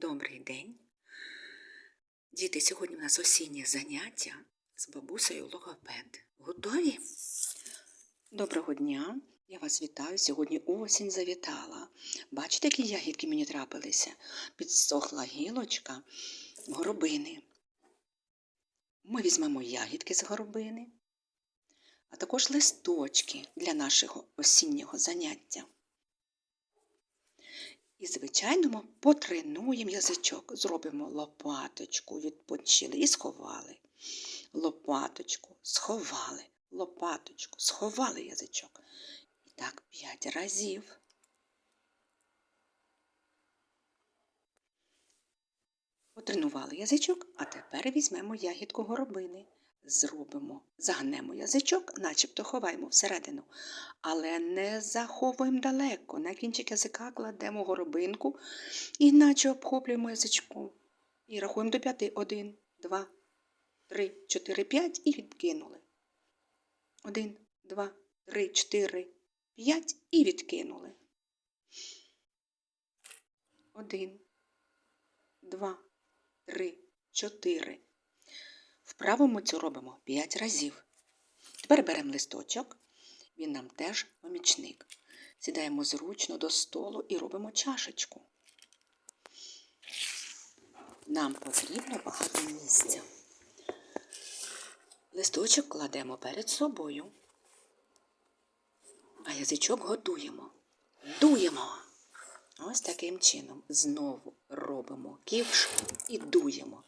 Добрий день. Діти, сьогодні у нас осіннє заняття з бабусею логопед. Готові? Доброго дня. Я вас вітаю. Сьогодні осінь завітала. Бачите, які ягідки мені трапилися? Підсохла гілочка горобини. Ми візьмемо ягідки з горобини, а також листочки для нашого осіннього заняття. І, звичайно, ми потренуємо язичок, зробимо лопаточку, відпочили і сховали. Лопаточку, сховали, лопаточку, сховали язичок. І так п'ять разів. Потренували язичок, а тепер візьмемо ягідку горобини. Зробимо, загнемо язичок, начебто ховаємо всередину, але не заховуємо далеко. На кінчик язика кладемо горобинку і наче обхоплюємо язичком. І рахуємо до п'яти. Один, два, три, чотири, п'ять і відкинули. Один, два, три, чотири, п'ять і відкинули. Один, два, три, чотири. Вправо ми цю робимо 5 разів. Тепер беремо листочок, він нам теж помічник. Сідаємо зручно до столу і робимо чашечку. Нам потрібно багато місця. Листочок кладемо перед собою, а язичок готуємо. Дуємо. Ось таким чином. Знову робимо ківш і дуємо.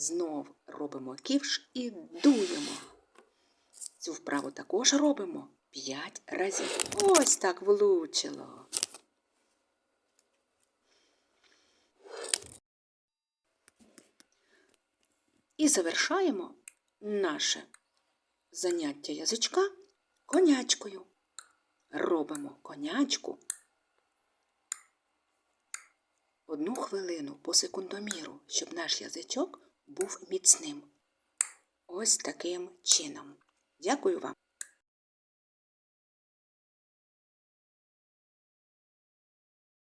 Знов робимо ківш і дуємо. Цю вправу також робимо 5 разів. Ось так влучило. І завершаємо наше заняття язичка конячкою. Робимо конячку одну хвилину по секундоміру, щоб наш язичок був міцним. Ось таким чином. Дякую вам.